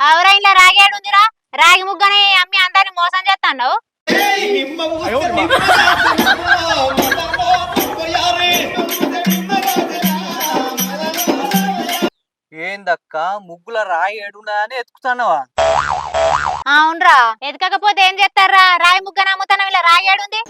ఎవరైనా రాగేడుందిరా? రాగి ముగ్గని అమ్మి అందరిని మోసం చేస్తాండవు ఏందక్క ముగ్గుల రాయి ఏడున్నా అని ఎత్తుకుతానవా అవునరా ఎదకకపోతే ఏం చేస్తారా? రాగి ముగ్గని అమ్ముతాను ఇలా రాగేడుంది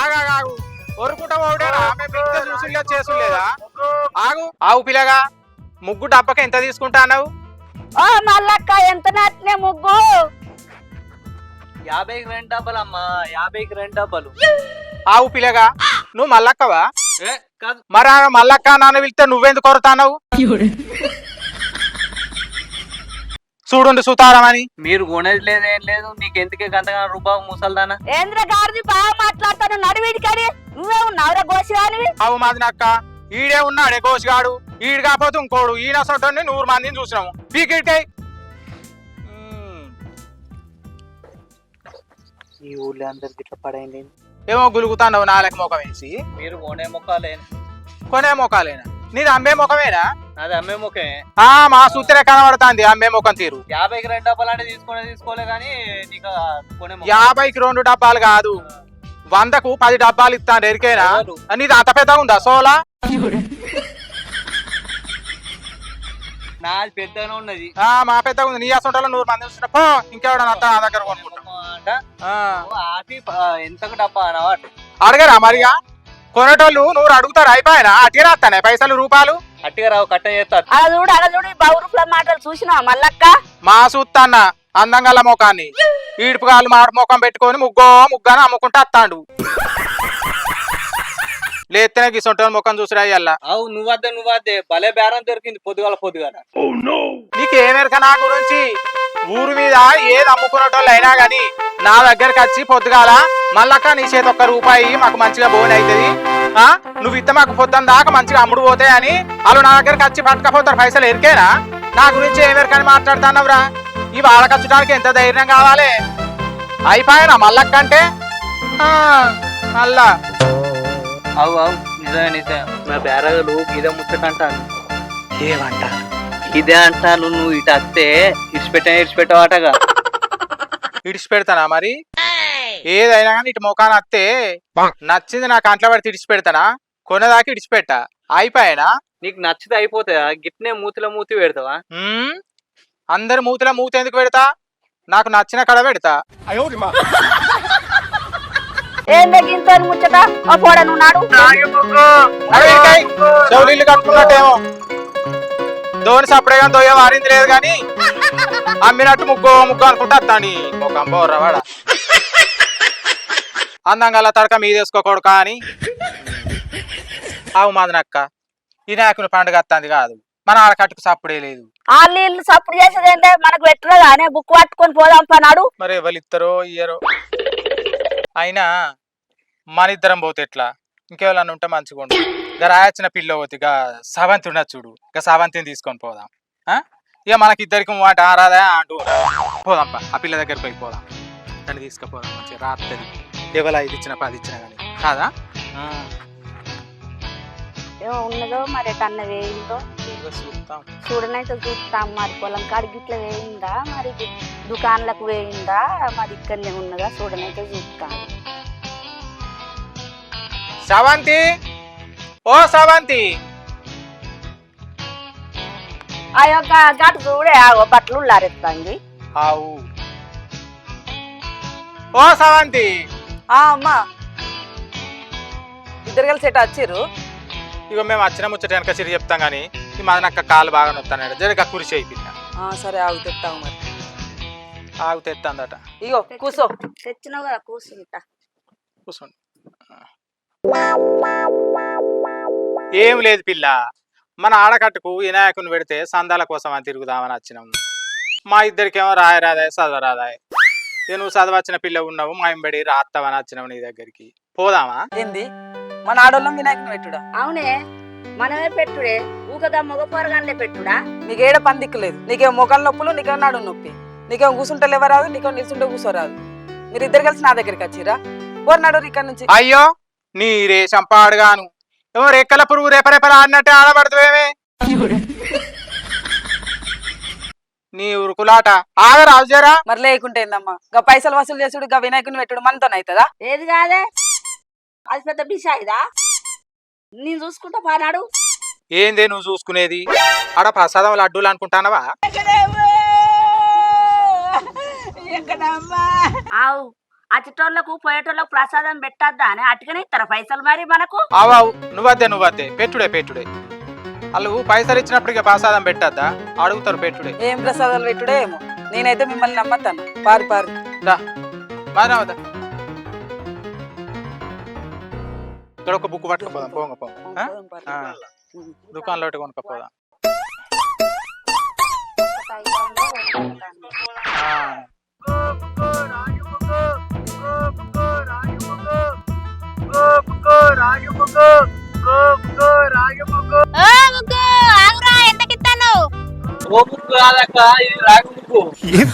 ఆగాగు ఒరుకుంటా ఓడేరా మేము ఇంత చూసులే చేసులేదా ఆగు. ఆగు పిల్లగా. ముగ్గు డబ్బకి ఎంత తీసుకుంటా అన్నావు? ఓ మల్లక్క ఎంత నచ్చినే ముగ్గు? యాభైకి రెండు డబ్బలు అమ్మా. యాభైకి రెండు డబ్బలు. ఆవు పిల్లగా. నువ్వు మల్లక్కవా? ఏ కాదు. మరి మల్లక్క నాన్న పిలిస్తే నువ్వెందుకు కొరతావు చూడుండి సుతారమని. మీరు కొనేది లేదు ఏం లేదు నీకు ఎందుకే గంతగా రూపాయి ముసల్దానా? ఏంద్ర గారిది బాగా మాట్లాడతాను నడివిడి కడి నువ్వే ఉన్నావురా గోసివానివి? అవు మాది నక్క ఈడే ఉన్నాడే కోసిగాడు ఈడు కాకపోతే ఇంకోడు. ఈయన సొంటని నూరు మందిని చూసినాము. పీకిటే ఈ ఊళ్ళో అందరికి ఇట్లా పడైంది. ఏమో గులుగుతాండవు నాలుగు ముఖం వేసి. మీరు కొనే ముఖాలే కొనే ముఖాలేనా? నీది అమ్మే ముఖమేనా? అది అమ్మే ముఖే ఆ మా సూత్రే కనబడుతుంది. అమ్మే ముఖం తీరు. యాభైకి రెండు డబ్బలు అంటే తీసుకునే తీసుకోలే కానీ నీకు ఆ కొనే ముఖం. యాభైకి రెండు డబ్బాలు కాదు. వందకు పది డబ్బాలు ఇస్తాను ఎరికేనా? ఎవరు? నీది అంత పెద్దగా ఉందా? సోలా? నాది ఉన్నది. ఆ మా పెద్దగా ఉంది. నీ అసంటలో నూరు మంది చూసిన పో ఇంకెవడన్నా అత్త నా దగ్గర కొనుక్కుంటా. అంట ఆ, ఆటి ఎంతకు డబ్బా అనవాట అడగరా మరిగా? కొనేటోళ్ళు నూరు అడుగుతారు అయిపోయినా? అట్టే రాస్తానే పైసలు రూపాయలు? అట్టిగా రావు కట్ట చేస్తారు అలా చూడు అలా చూడు ఈ బౌరుఫ్ల మాటలు చూసినావా మల్లక్క? మా సూత్తన్న అందంగల ముఖాన్ని ఈడుపుగాలు మాడు ముఖం పెట్టుకొని ముగ్గో ముగ్గాని అమ్ముకుంటా అత్తాండు. లేస్తేనే గిసొంటోని ముఖం చూసిరా అయ్యల్లా అవు నువ్వద్దే నువ్వద్దే. భలే బేరం దొరికింది పొద్దుగాల పొద్దుగాల. నీకేమెరక నా గురించి? ఊరు మీద ఏది అమ్ముకునేటోళ్ళు అయినా గాని నా దగ్గరికి వచ్చి పొద్దుగాల మళ్ళక్క నీ చేతి ఒక్క రూపాయి మాకు మంచిగా బోన్ అవుతుంది ఆ? నువ్వు ఇత్త మాకు పొద్దున్న దాకా మంచిగా అమ్ముడు పోతాయి అని వాళ్ళు నా దగ్గరికి వచ్చి పట్టుకపోతారు పైసలు ఎరికేనా? నా గురించి ఏమెరకని మాట్లాడుతున్నావురా? ఈ వాళ్ళకచ్చడానికి ఎంత ధైర్యం కావాలి? అయిపోయానా మళ్ళక్కంటే? ఆ, మళ్ళా. అవు అవు. నిజమే నిజమే. నా బేరగలు ఇదే ముచ్చట అంటాను ఏమంట? ఇదే అంటాను నువ్వు ఇటు వస్తే ఇడిచిపెట్టా ఇడిచిపెట్టావటగా ఇడిచి పెడతానా మరి? ఏదైనా కానీ ఇటు ముఖాన్ని అత్తే నచ్చింది నా కంట్లో పడితే ఇడిచి పెడతానా కొనేదాకా ఇడిచి పెట్టా అయిపోయానా నీకు నచ్చితే అయిపోతుందా గిట్నే మూతిలో మూతి పెడతావా? అందరి మూతిలో మూత ఎందుకు పెడతా? నాకు నచ్చిన కడ పెడతా. ఏం తగ్గింతో ముచ్చట? ఓ పోడ నువ్వు నాడు చెవులీళ్ళు కట్టుకున్నట్టేమో. ధోని సప్పుడేగా దొయ్య మారింది లేదు కానీ అమ్మినట్టు ముగ్గో ముగ్గు అనుకుంటా అత్తాని. ఒక అంబోర్రవాడ అందంగా తడక మీదేసుకోకూడదు అని. ఆవు మాదనక్క ఈ నాయకుని పండుగ అత్తంది కాదు. మన ఆడకట్టుకు సప్పుడే లేదు. వాళ్ళు సప్పుడు చేసేది ఏంటే మనకు పెట్టరు కానీ బుక్ పట్టుకొని పోదాం పన్నాడు మరి ఎవరు ఇస్తారో ఇయ్యరో. అయినా మన ఇద్దరం పోతే ఎట్లా? ఇంకెవరన్నా ఉంటే మంచిగా ఉండు. ఇక రాయొచ్చిన పిల్ల పోతే ఇక సవంతి ఉన్నది చూడు. ఇక సవంతిని తీసుకొని పోదాం. ఆ? ఇక మనకి ఇద్దరికి మాట రాదా అంటూ పోదాం. ఆ పిల్ల దగ్గరికి పోయి పోదాం. దాన్ని తీసుకుపోదాం మంచిగా. రాత్రి. ఎవరు ఐదు ఇచ్చిన పది ఇచ్చినా కానీ. కాదా? ఏమో ఉన్నదో మరి ఎటన్న వేయిందో. చూడనైతే చూస్తాం మరి పొలం కాడికి గిట్ల వేయిందా? మరి దుకాణాలకు వేయిందా? మరి ఇక్కడనే ఉన్నదా? చూడనైతే చూస్తాం సవంతి! ఓ సవంతి! ఆ యొక్క గటు చూడే ఆ బట్టలు ఉల్లారెత్తాంది. ఆవు. ఓ సవంతి! ఆ అమ్మా. ఇద్దరు కలిసి ఎటు వచ్చిర్రు? ఇక మేము వచ్చిన ముచ్చట వెనక సిరి చెప్తాం కానీ ఈ మదనక్క కాలు బాగా నొత్తాడు జరిగా కురిసి అయిపోయింది ఆ, సరే ఆగు తెస్తావు మరి. ఆగు తెత్తందట. ఇగో కూసో. తెచ్చినావు కదా కూర్చుంటా కూర్చోండి ఏం లేదు పిల్ల. మన ఆడకట్టుకు వినాయకుని పెడితే సందాల కోసం అని తిరుగుదామని వచ్చినాం. మా ఇద్దరికేమో రాయరాదాయ చదవరాదాయ నువ్వు చదవచ్చిన పిల్ల ఉన్నావు మా ఎంబడి రాత్తవని వచ్చినావు నీ దగ్గరికి. పోదామా? ఏంది? మన ఆడోళ్ళం వినాయకుని పెట్టుడా? అవునే మనమే పెట్టుడే ఊకదా మగ పొరగానే పెట్టుడా? నీకేడ పని దిక్కులేదు నీకేం మొక్కల నొప్పులు నీకేం నాడు నొప్పి. నీకేం కూర్చుంటే లేవరాదు నీకేం నిల్చుంటే కూర్చోరాదు మీరు ఇద్దరు కలిసి నా దగ్గరికి వచ్చిరా ఓర్ నడు ఇక్కడ నుంచి. అయ్యో నీ రేషం పాడుగాను ఏమో రెక్కల పురుగు రేపరేపల ఆడినట్టే ఆడబడుతువేమే? నీ ఉరుకులాట ఆగ రాజుజరా మరి లేకుంటే ఏందమ్మా? గా పైసలు వసూలు చేసుడు గా వినాయకుని పెట్టుడు మనతోనైతుందా? ఏది కాదే? అది పెద్ద బిషాయిదా నేను చూసుకుంటా పానాడు ఏందే నువ్వు చూసుకునేది? ఆడ ప్రసాదం లడ్డూలు అనుకుంటానవా? ఆవు అచ్చటోళ్ళకు పోయేటోళ్ళకు ప్రసాదం పెట్టద్దా అని అటుకనే ఇస్తారా పైసలు మరి మనకు? అవావు నువ్వద్దే నువ్వద్దే. పెట్టుడే పెట్టుడే. వాళ్ళు పైసలు ఇచ్చినప్పుడు ఇక ప్రసాదం పెట్టద్దా? అడుగుతారు పెట్టుడే. ఏం ప్రసాదాలు పెట్టుడే ఏమో? నేనైతే మిమ్మల్ని నమ్మతాను. పారి పారి. దా మానవదా ఇక్కడ ఒక బుక్ పట్టుకోపోదాం పోంగ పోంగ ఆ? ఆ, దుకాణంలో కొనుక్కపోదాం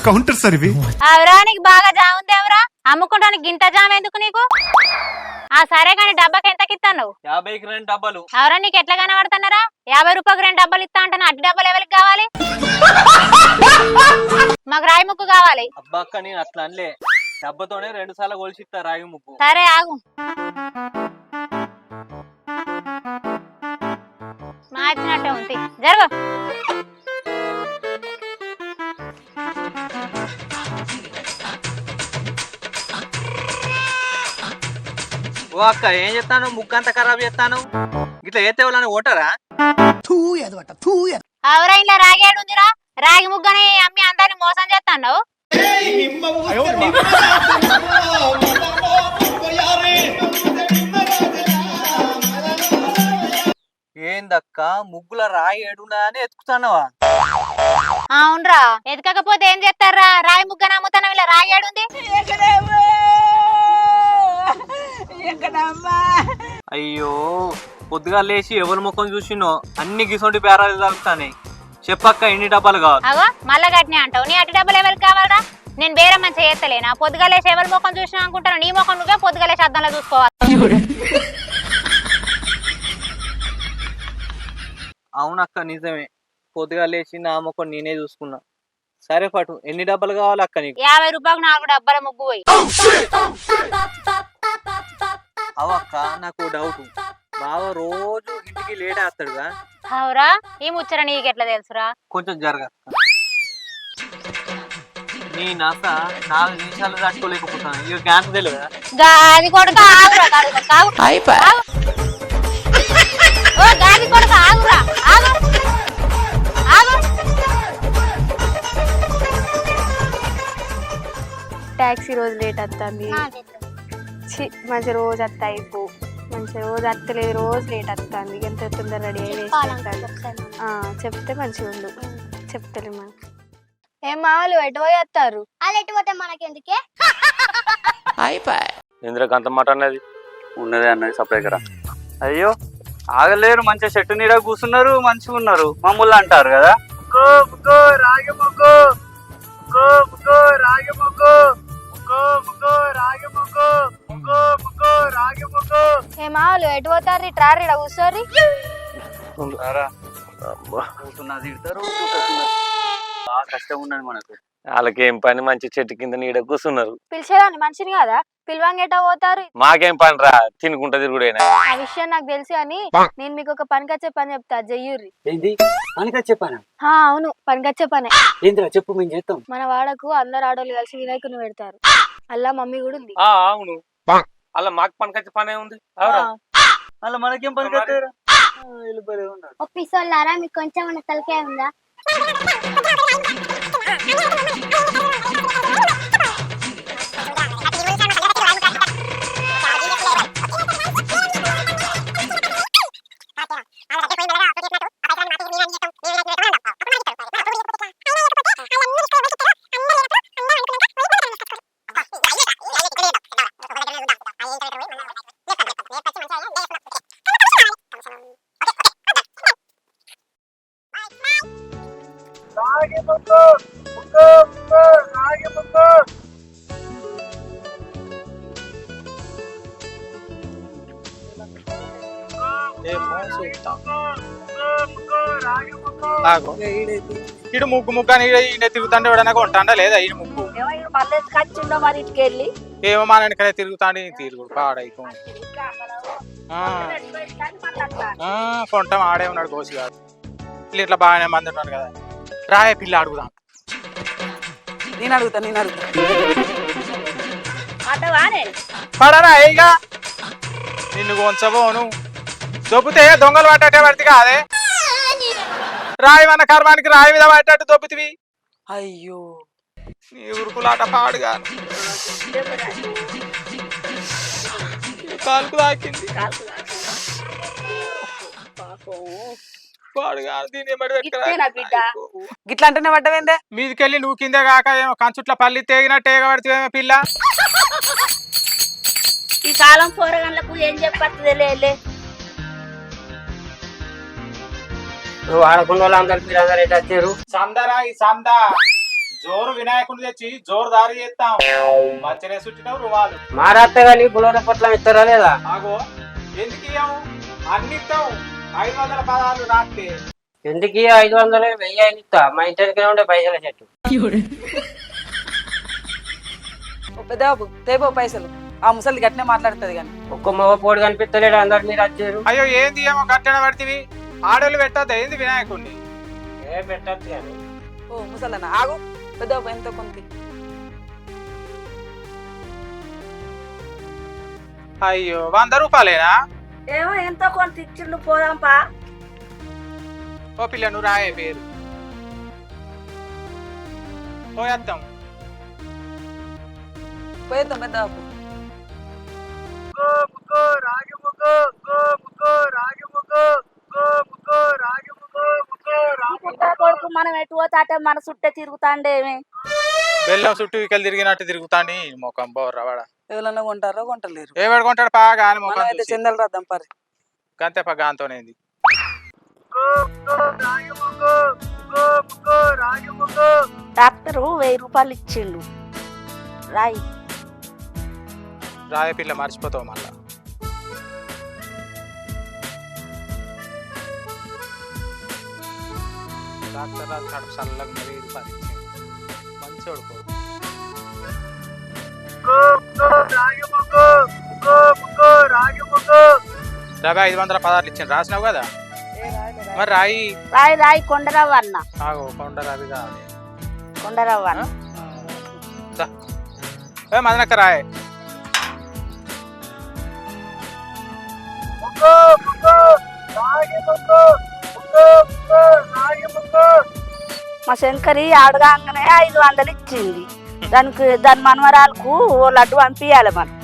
కౌంటర్ సార్ ఇవి? నీకు బాగా జాముంది ఎవరా అమ్ముకుంటానికి గింత జామ ఎందుకు నీకు? ఆ సరే కానీ డబ్బాకి ఎంతకిస్తాను యాభైకి రెండు డబ్బాలు. ఎవరా నీకు ఎట్లా కనబడుతున్నారా? యాభై రూపాయలకు రెండు డబ్బాలు ఇస్తా అంటాను అట్టి డబ్బాలు ఎవరికి కావాలి? మాకు రాయి ముక్కు కావాలి. అబ్బా అక్క నేను అట్లా అనలే. డబ్బతోనే రెండు సార్లు కొలిసిస్తా రాగి ముక్కు. సరే ఆగు. మార్చినట్టే ఉంది. జరుగు. అక్క ఏం చేస్తాను? ముక్కు అంతా ఖరాబ్ చేస్తాను. ఇట్లా ఏతే వాళ్ళని ఓటారా? అవురా ఇలా రాగేడు ఉందిరా? రాగి ముగ్గని అమ్మి అందరిని మోసం చేస్తాండవు ఏందక్క ముగ్గుల రాయి ఏడున్నా అని ఎత్తుకుతానవా అవునరా ఎదకకపోతే ఏం చేస్తారా? రాయి ముగ్గని అమ్ముతాను ఇలా రాగేడు ఉంది అయ్యో పొద్దుగా లేచి ఎవరి ముఖం చూసినో అన్ని గిసొంటి బేరాలు తగులుతానే. చెప్పక్క ఎన్ని డబ్బాలు కావాలి? అగో మళ్ళా గట్టినే అంటావు. నీ అట్టి డబ్బులు ఎవరికి కావాలరా? నేను వేరే మంచి చేస్తలేనా? పొద్దుగాలేసి ఎవరి ముఖం చూసినా అనుకుంటాను నీ ముఖం నువ్వే పొద్దుగాలేసి అద్దంలో చూసుకోవాలి. అవునక్క నిజమే. పొద్దుగా లేచి నా ముఖం నేనే చూసుకున్నా. సరే పటు ఎన్ని డబ్బాలు కావాలి అక్క నీకు? యాభై రూపాయలకు నాలుగు డబ్బాల ముగ్గు పోయి. అవక్క నాకు డౌట్ బావ రోజు ఇంటికి లేట్ వస్తాడుగా అవురా ఈ ముచ్చర నీకెట్లా తెలుసురా? కొంచెం జరగ. నీ నాస నాలుగు నిమిషాలు తట్టుకోలేకపోతాను ఇక గ్యాస్ తెలియదా గాది కొడుక ఆగురా గాది కొడుక ఆగు ఆగు. ఓ గాది కొడుక ఆగురా ఆగు. ఆగు. ట్యాక్సీ రోజు లేట్ వస్తుంది ఛీ, మంచి రోజు వస్తాయి ఇప్పుడు మంచి రోజు వస్తలేదు రోజు లేట్ వస్తుంది ఎంత తొందర రెడీ అయ్యి చెప్తే మంచిగా ఉండు. చెప్తలే మా ఏం మామూలు ఎటు పోయి వస్తారు? వాళ్ళు ఎటు పోతే మనకెందుకే? ఇందులోకి అంత మాట అన్నది. ఉన్నదే అన్నది సప్లై కరా అయ్యో ఆగలేరు మంచిగా చెట్టు నీడ కూర్చున్నారు మంచిగా ఉన్నారు. మమ్మల్ని అంటారు కదా. రాగి ముగ్గు రాగి ముగ్గు ముగ్గు ముగ్గు రాగి ముగ్గు ముగ్గు ముగ్గు రాగి ముగ్గు ఏ మామూలు ఎటు పోతారు ట్రారీ కూర్చోరి కూర్చున్నా తిడతారు కూర్చున్నారు. బాగా కష్టం ఉన్నది మనకు. వాళ్ళకేం పని మంచి చెట్టు కింద నీడ కూర్చున్నారు. పిలిచేదాన్ని మనిషిని కదా? పిలవంగా ఎటో పోతారు? మాకేం పని రా తినుకుంటా తిరుగుడైనా ఆ విషయం నాకు తెలుసు అని నేను మీకు ఒక పనికొచ్చే పని చెప్తా జయ్యూరి ఏంది? చెప్పాను అవును పనికొచ్చే పనే. ఏందిరా చెప్పు మేము చేస్తాం మన వాడకు అందరు ఆడోళ్ళు కలిసి వినాయకుని పెడతారు. అల్లా మమ్మీ కూడా ఉంది. ఆ, అవును. అలా మాకు పనికొచ్చే పనే ఉంది. అవురా? అలా మనకేం పని కట్టారా ఒప్పిసోళ్ళారా? మీకు కొంచెం తలకాయ ఉందా? రాగి ముగ్గు ముందు ఇడు ముగ్గు ముగ్గు అని ఈయన తిరుగుతాండే ఎవడనగా ఉంటాడా లేదా ఈ ముగ్గు? ఏమో మన వెనక తిరుగుతాండి తీరు పాడైపో కొంటాం ఆడే ఉన్నాడు కోసి కాదు ఇట్లా బాగానే మంది ఉన్నాడు కదా. రాయ పిల్ల అడుగుదాం. నేను అడుగుతా నేను అడుగుతా. పడరా ఏగా నిన్ను కొంచబోను. దొబ్బితే దొంగలు పట్టటే పడితే కాదే. రాయి మన కర్మానికి రాయి మీద పడ్డట్టు దొబ్బితివి. అయ్యో. నీ ఉరుకులాట పాడుగా కాలుకు తాకింది. పాడుగా దీని గిట్లా అంటేనే పడ్డవేందే? మీదికెళ్ళి నువ్వు కిందే కాక ఏమో కంచుట్ల పల్లి తేగినట్టు ఏగబడితేమో పిల్ల. ఈ కాలం పోరగాళ్ళకు ఏం చెప్పట్లేదు లేలే నువ్వు ఆడకుండా వాళ్ళందరికి మీరు అందరు ఎటు వచ్చారు? సందరా ఈ సంద. జోరు వినాయకుడు తెచ్చి జోరు దారి చేస్తాం మచ్చనే చుట్టినావు రువాలు మారాత్తే కానీ బులోన పట్ల ఇస్తారా లేదా? ఆగో. ఎందుకు ఇయ్యము అన్ని ఇస్తాం ఐదు వందల పదాలు రాస్తే ఎందుకు ఐదు వందలు వెయ్యి ఇస్తా? మా ఇంటి దగ్గర ఉండే పైసల చెట్టు. ఓ పెద్ద బాబు తేబో పైసలు. ఆ ముసలి గట్టినే మాట్లాడుతుంది కానీ. ఒక్క మగ పోడు కనిపిస్తలేడు అందరు మీరు వచ్చారు అయ్యో ఏంది ఏమో కట్టెన పడితివి ఆడోళ్ళు పెట్టద్దా? ఏంది వినాయకుడిని ఏ పెట్టచ్చు కానీ. ఓ ముసలన్న ఆగు. పెద్ద బాబు ఎంతో కొంత అయ్యో వంద రూపాయలేనా? ఏమో ఎంతో కొంత ఇచ్చిండు పోదాంపా ఓ పిల్ల నువ్వు రాయే పేరు. పోయేద్దాం పోయేద్దాం పెద్ద కొడుకు మనం ఎటు పోతే అటే మన చుట్టే తిరుగుతాండేమి? బెల్లం చుట్టూ ఇకలు తిరిగినట్టు తిరుగుతాండి మొఖం బోర్రా వాడ. ఎవరన్నా కొంటారో కొంటలేరు. ఏ పడుకుంటాడు పాగా అని మనం మొఖం చూసి. చెందలు రాద్దాం పరి. గంతే పా గాంతోనేది డాక్టరు వెయ్యి రూపాయలు ఇచ్చిండు. రాయి. రాయ పిల్ల మర్చిపోతావు మళ్ళా. డాక్టర్ రాజు కడుపు చల్లగా మరి మంచి కొడుకు రాబా ఐదు వందల పదార్లు ఇచ్చాను రాసినావు కదా? మరి రాయి? రాయి రాయి కొండరవ్వ అన్న. ఆగో కొండ రవి కాదు కొండరవ్వ అన్న ఏ మదనక్క రాయ్. మా శంకరి అడగానే ఐదు వందలు ఇచ్చింది. దానికి దాని మనవరాలకు ఓ లడ్డు పంపించాలి మనం.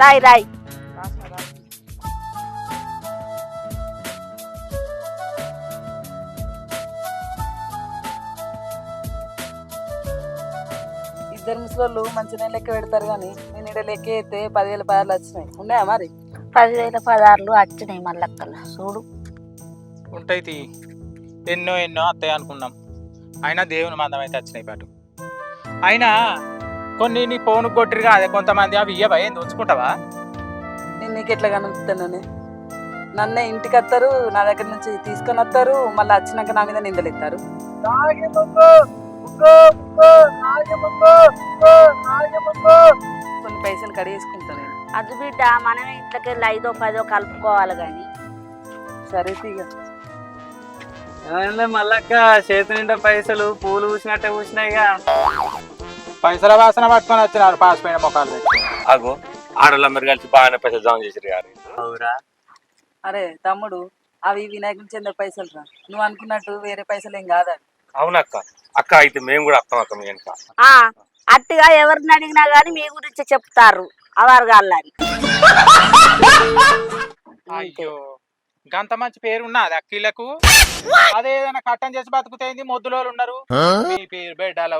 రాయి రాయి. ఇద్దరు ముసలోళ్ళు మంచిగా లెక్క పెడతారు కానీ నేను ఇక్కడ లెక్క అయితే పదివేల పదాలు వచ్చినాయి. ఉన్నాయా మరి? పదివేల పదార్లు వచ్చినాయి మళ్ళక్కల చూడు. ఉంటాయి. ఎన్నో ఎన్నో వస్తాయి అనుకున్నాం. అయినా దేవుని మందం అయితే వచ్చినాయి పాటు. అయినా కొన్ని నీ ఫోన్ కొట్టిరు అదే కొంతమంది అవి ఇయ్యవా? ఏం ఉంచుకుంటావా? నేను నీకు ఎట్లా కనుపుతానని నన్నే ఇంటికి వస్తారు నా దగ్గర నుంచి తీసుకొని వస్తారు మళ్ళీ వచ్చినాక నా మీద నిందలు ఎత్తారు కొన్ని పైసలు కడిగేసుకుంటాను నేను. అది బిడ్డ మనమే ఇంట్లోకి వెళ్ళి ఐదో పదో కలుపుకోవాలి కానీ. సరే తీగ. మళ్ళక్క చేతి నిండా పైసలు పూలు పూసినట్టే పూసినాయిగా పైసల వాసన పట్టుకొని వచ్చినారు పాసిపోయిన మొక్కలు పెట్టి. ఆగో ఆడోళ్ళందరూ కలిసి బాగానే పైసలు జామ చేసారు గారు అవురా. అరే తమ్ముడు అవి వినాయకుని చెందిన పైసలు రా. నువ్వు అనుకున్నట్టు వేరే పైసలు ఏం కాదు అవి. అవునక్క. అక్క అయితే మేము కూడా వస్తాం అక్క మీ వెనక. ఆ, అట్టిగా ఎవరిని అడిగినా గానీ మీ గురించి చెప్తారు. అవర్గాళ్ళని అయ్యో గంత మంచి పేరు ఉన్నది అక్కిలకు అదే ఏదైనా కట్టం చేసి బతుకుతాయింది మొద్దులో ఉన్నారు. మీ పేరు బెడ్డాల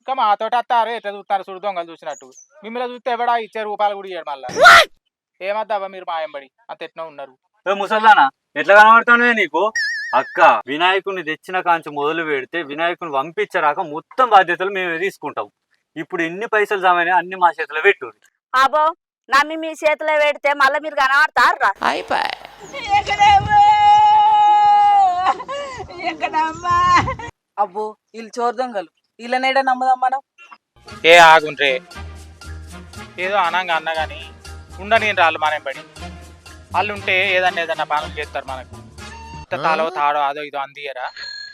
ఇంకా మాతోటి వస్తారు ఎట్లా చూస్తారు? చూడు దొంగలు చూసినట్టు. మిమ్మల్ని చూస్తే ఎవడా ఇచ్చే రూపాయలు కూడా ఇయ్యడు మళ్ళా. ఏమద్దాబా మీరు మాయంబడి? అంత ఎట్లా ఉన్నారు. ముసల్దానా? ఎట్లా కనబడతానువే నీకు? అక్క వినాయకుడిని తెచ్చిన కాంచి మొదలు పెడితే వినాయకుని పంపించరాక మొత్తం బాధ్యతలు మేము తీసుకుంటాం. ఇప్పుడు ఎన్ని పైసలు జమైనా అన్ని మా చేతిలో పెట్టు అబో నమ్మి మీ చేతిలో పెడితే మళ్ళీ మీరు కనబడతారా అబ్బో వీళ్ళు చోరు దొంగలు. వీళ్ళనేడా నమ్మదాం మనం? ఏ ఆగుండ్రే. ఏదో అనంగా అన్న కానీ ఉండని రాళ్ళు మనం పడి వాళ్ళు ఉంటే ఏదన్నా ఏదన్నా పనులు చేస్తారు మనకు. తాలో తాడో అదో ఇదో అందియరా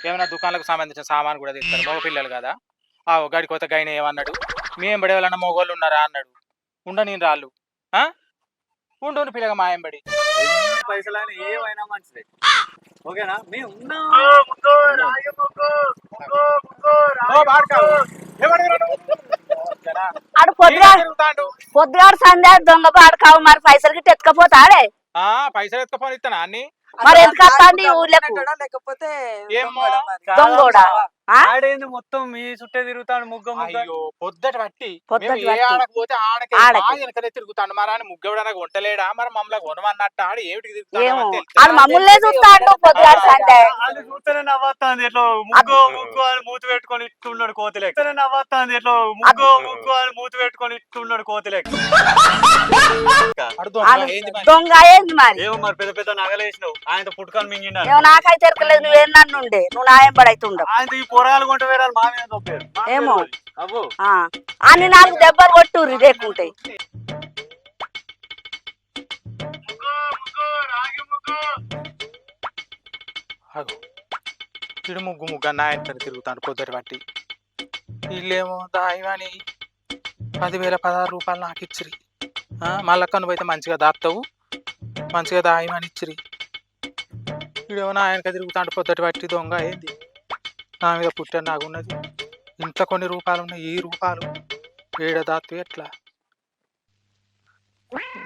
ఏమైనా దుకాణాలకు సంబంధించిన సామాన్ కూడా తెస్తారు. మగ పిల్లలు కదా. ఆ గడి కొత్త గైన ఏమన్నాడు? మేము పడే వాళ్ళన్న మగోళ్ళు ఉన్నారా అన్నాడు. ఉండని రాళ్ళు. ఆ? ఉండు పిల్లగా మాయం పడి పైసలు ఏమైనా మంచిదే. ఓకేనా మేము ఉన్నాం? ఆడు పొద్దుగా. పొద్దుగాడు సంధ్య దొంగ పాడు కావు మరి పైసలు గిట్ట ఎత్తుకపోతాడే ఆ పైసలు ఎత్తుకపోని ఇస్తానా అన్ని మరి ఎందుకు ఊర్లకు లేకపోతే. దొంగోడా? ఆడేంది మొత్తం మీ చుట్టే తిరుగుతాడు ముగ్గ ముగ్గ? అయ్యో పొద్దటి బట్టి పొద్దటి మేము ఏ బట్టి. ఆడకు పోతే ఆడకే. ఆడకే. మా వెనకనే తిరుగుతాడు. మరి ఆయన ముగ్గెవడన వంటలేడా? మరి మమ్మల్ని కొనమన్నట్టు ఆడు ఏమిటికి తిరుగుతాడు ఏమో. అని మమ్మల్నే చూస్తాడు పొద్దుగాడు వాళ్ళు చూస్తేనే నవ్వుతాంది ఎట్లా ముగ్గు ముగ్గు అని మూతి పెట్టుకొని ఇట్టున్నాడు కోతిలేక. చూస్తేనే నవ్వుతాంది ఎట్లా ముగ్గు ముగ్గు అని మూతి పెట్టుకొని ఇట్టున్నాడు కోతిలేక. దొంగ, ఏంది మరి? ఏమో మరి పెద్ద పెద్ద నగలేసినావు. ఆయన పుట్టుకొని ఏమో నాకైతే ఎరకలేదు. నువ్వేం నన్ను ఉండే? నువ్వు నాయం పడైతుండవు ఆయన ఈ పొరగాలు కొంట వేరే మా మీద తొప్పారు ఏమో. ఆ. అన్ని నాలుగు దెబ్బలు కొట్టుర్రి. ఇడు ముగ్గు ముగ్గు పొద్దుటి బట్టి వీళ్ళేమో దాయమని. పదివేల పదహారు రూపాయలు నాకు ఇచ్చిరి. మళ్ళా కనుపు అయితే మంచిగా దాపుతావు. మంచిగా దాయమని ఇచ్చిరి. వీడేమో ఆయనక తిరుగుతాడు పొద్దుటి బట్టి దొంగ ఏంది? నా మీద పుట్టాను నాకున్నది ఇంట్లో కొన్ని రూపాలు ఉన్నాయి ఈ రూపాలు ఏడ దాత్తు ఎట్లా?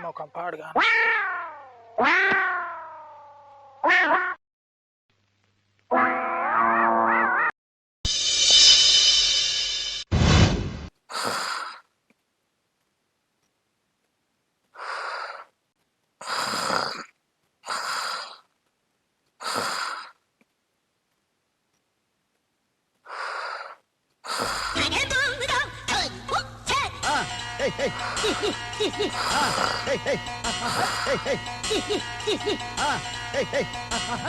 ఒక పాడుగా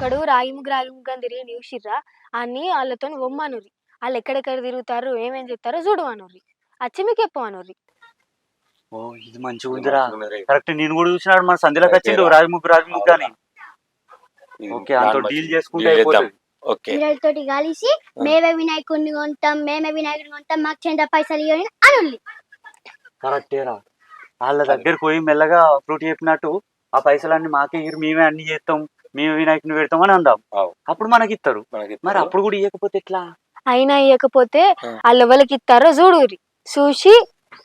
ఒకడు రాగి ముగ్గు రాగి ముగ్గు అని తిరిగి చూసిర్రా అన్ని వాళ్ళతో ఒమ్మనుర్రి వాళ్ళు ఎక్కడెక్కడ తిరుగుతారు? ఏమేం చెప్తారో చూడమనుర్రి వచ్చి మీకు చెప్పమనుర్రి ఓ ఇది మంచిగా ఉందిరా. కరెక్ట్ నేను కూడా చూసినాడు మన సంధిలోకి వచ్చిండు రాజముగ్గు రాజముగ్గు అని. ఓకే అంత డీల్ చేసుకుంటే అయిపోతుంది. ఓకే. పిల్లలతోటి కలిసి మేమే వినాయకుడిని కొంటాం మేమే వినాయకుడిని కొంటాం మాకు చెంద పైసలు ఇవ్వండి అని కరెక్టేరా వాళ్ళ దగ్గరికి పోయి మెల్లగా ఫ్రూట్ చెప్పినట్టు ఆ పైసలన్నీ మాకే ఇరు మేమే అన్ని చేస్తాం మేమే వినాయకుని పెడతాం అని అందాం. అవు. అప్పుడు మనకి ఇస్తారు మరి అప్పుడు కూడా ఇవ్వకపోతే ఎట్లా? అయినా ఇవ్వకపోతే ఆ. వాళ్ళు ఎవరికి ఇస్తారో చూడుర్రి. చూసి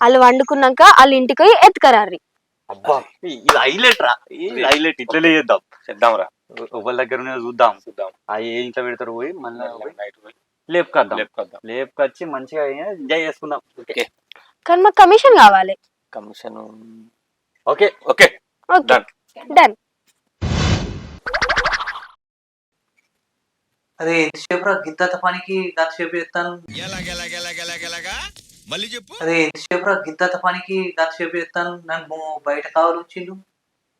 వాళ్ళు వండుకున్నాక వాళ్ళ ఇంటికి పోయి ఎత్తుకరారి అబ్బా. ఇది హైలైట్ రా. ఇది హైలైట్ ఇట్లనే చేద్దాం. చేద్దాంరా ఎవరి దగ్గర ఉన్నదో చూద్దాం. చూద్దాం. ఆ ఏ ఇంట్లో పెడతారు పోయి మళ్ళీ నైట్ పోయి లేపుకొద్దాం. లేపుకొద్దాం. లేపుకొచ్చి మంచిగా ఎంజాయ్ చేసుకుందాం. ఓకే. కానీ మాకు కమిషన్ కావాలి. Commission. Okay. Okay. Okay. Done. Done అదే ఎంతసేపు గింత పనికి గంట సేపు చేస్తాను అదే ఎంతసేపు గింత పనికి గంట సేపు చేస్తాను? నన్ను బయట కావాలి వచ్చిండు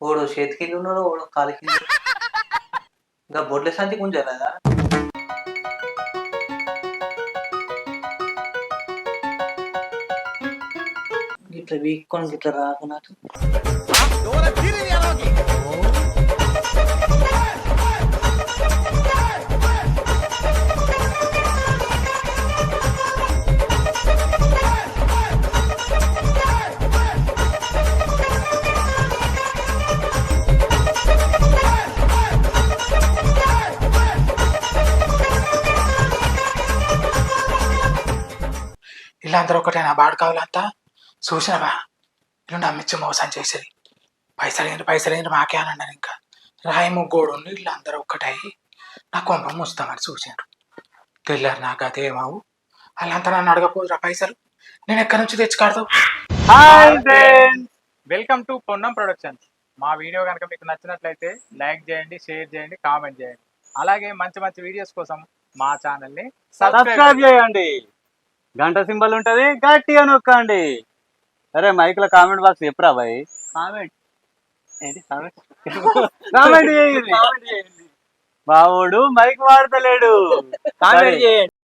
ఓడు చేతి కింద ఉన్నాడు ఓడు కాలు కింద ఇంకా బొడ్ల సంచి గుంజలేదా ఇట్లా వీక్కొని ఇట్లా రాక నాకు. వీళ్ళందరూ ఒకటేనా బాడుకావులంతా? చూసినవా? వీళ్ళు నమ్మించి మోసం చేసేది. పైసలు ఏంటి? పైసలు ఏంటి? మాకే అని అన్నారు ఇంకా. రాయి ముగ్గోడు వీళ్ళందరూ ఒక్కటయ్యి నా కొంప ముస్తామని చూసారు తెల్లారు నాకు అదేమావు వాళ్ళంతా నన్ను అడగపోదురా పైసలు? నేను ఎక్కడి నుంచి తెచ్చుకాడతావు hi friends! Welcome to Ponnam productions. మా వీడియో కనుక మీకు నచ్చినట్లయితే లైక్ చేయండి షేర్ చేయండి కామెంట్ చేయండి. అలాగే మంచి మంచి వీడియోస్ కోసం మా ఛానల్ని సబ్స్క్రైబ్ చేయండి. గంట సింబల్ ఉంటది గట్టిగా నొక్కండి. అరే మైక్లో కామెంట్ బాక్స్ చెప్పురా బాయ్? కామెంట్. చేయండి. బావోడు మైక్ వాడతలేడు. కామెంట్ చేయండి.